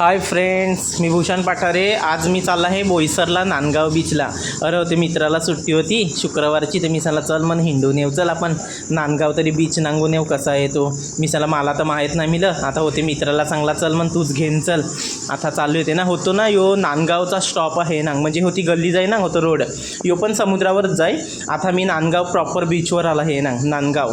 Hi friends मी भूषण पाठारे. आज मी चालला आहे बोईसरला नांदगाव बीचला अरे होते मित्राला सुट्टी होती. शुक्रवारची तर मी साला चल मन हिंडून येऊ. चल आपण नांदगाव तरी बीच नांगून येऊ कसा आहे तो? मी चला मला तर माहीत नाही मिलं. आता होते मित्राला चांगला चल मन तूच घेऊन चल. आता चालू होते ना. होतो ना यो नांदगावचा स्टॉप आहे नांग म्हणजे होती गल्ली जाई ना होतो रोड. यो पण समुद्रावरच जाई. आता मी नांदगाव प्रॉपर बीचवर आला आहे नांग नांदगाव.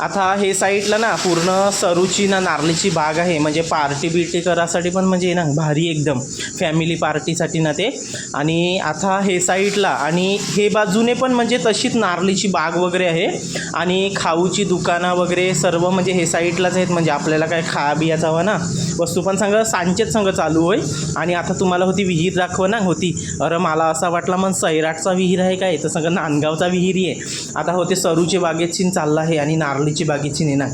आता हे साईडला ना पूर्ण सरूची ना नारळीची बाग आहे. म्हणजे पार्टी बिर्टी करासाठी पण म्हणजे ना भारी एकदम. फॅमिली पार्टीसाठी ना ते. आणि आता हे साईडला आणि हे बाजूने पण म्हणजे तशीच नारळीची बाग वगैरे आहे. आणि खाऊची दुकानं वगैरे सर्व म्हणजे हे साईडलाच आहेत. म्हणजे आपल्याला काय खा बियाचा हवा ना. वस्तू पण सांग सांचेच संग चालू होय आणि आता तुम्हाला होती विहीर दाखव ना. होती. अरे मला असा वाटला मग सैराटचा विहीर आहे काय? तर सगळं नांदगावचा विहीर आहे. आता होते सरूचे बागेची चालला आहे. आणि नारळीची बागेची नाही.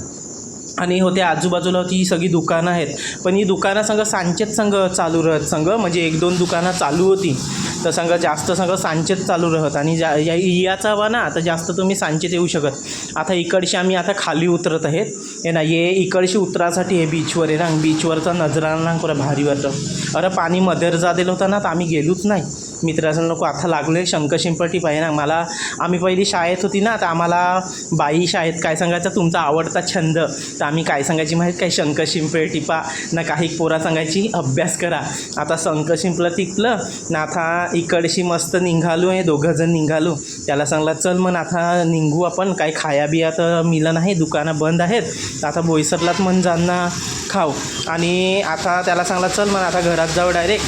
आणि होते आजूबाजूला होती ही सगळी दुकानं आहेत. पण ही दुकानं संग सांचेच संग चालू राहत. संग म्हणजे एक दोन दुकानं चालू होती. तर संग जास्त सांगा सांचेत चालू राहत आणि जा या याचा हवा ना आता जास्त तुम्ही सांचेत येऊ शकत. आता इकडशी आम्ही आता खाली उतरत आहेत. हे ना ये इकडशी उतरासाठी हे बीचवर आहे ना बीचवरचा नजरा ना पुरा भारी वाटतं अरे पाणी मधेर जादेलं होतं ना तर आम्ही गेलोच नाही. मित्राचं नको आता लागले शंखशिंपटी पाहिजे ना. मला आम्ही पहिली शाळेत होती ना तर आम्हाला बाई शाळेत काय सांगायचं तुमचा आवडता छंद. तर आम्ही काय सांगायची माहीत काय? शंखशिंपे टिपा ना काही पोरा सांगायची अभ्यास करा. आता शंखशिंपलं टिपलं ना आता इकडशी मस्त निघालो आहे दोघंजण निघालो. त्याला सांगला चल मग आता निघू आपण काय खाया बिया तर मिलं नाही दुकानं बंद आहेत. तर आता बोईसरलाच मन जाणं खाऊ. आणि आता त्याला सांगला चल मग आता घरात जाऊ डायरेक्ट.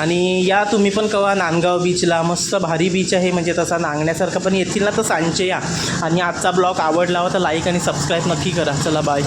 आणि या तुम्ही पण कवा नांदगाव बीचला मस्त भारी बीच आहे म्हणजे तसा नांगण्यासारखं पण येथील ना तर सांचे या. आणि आजचा ब्लॉग आवडला हो तर लाईक आणि सबस्क्राईब नक्की करा. चला बाय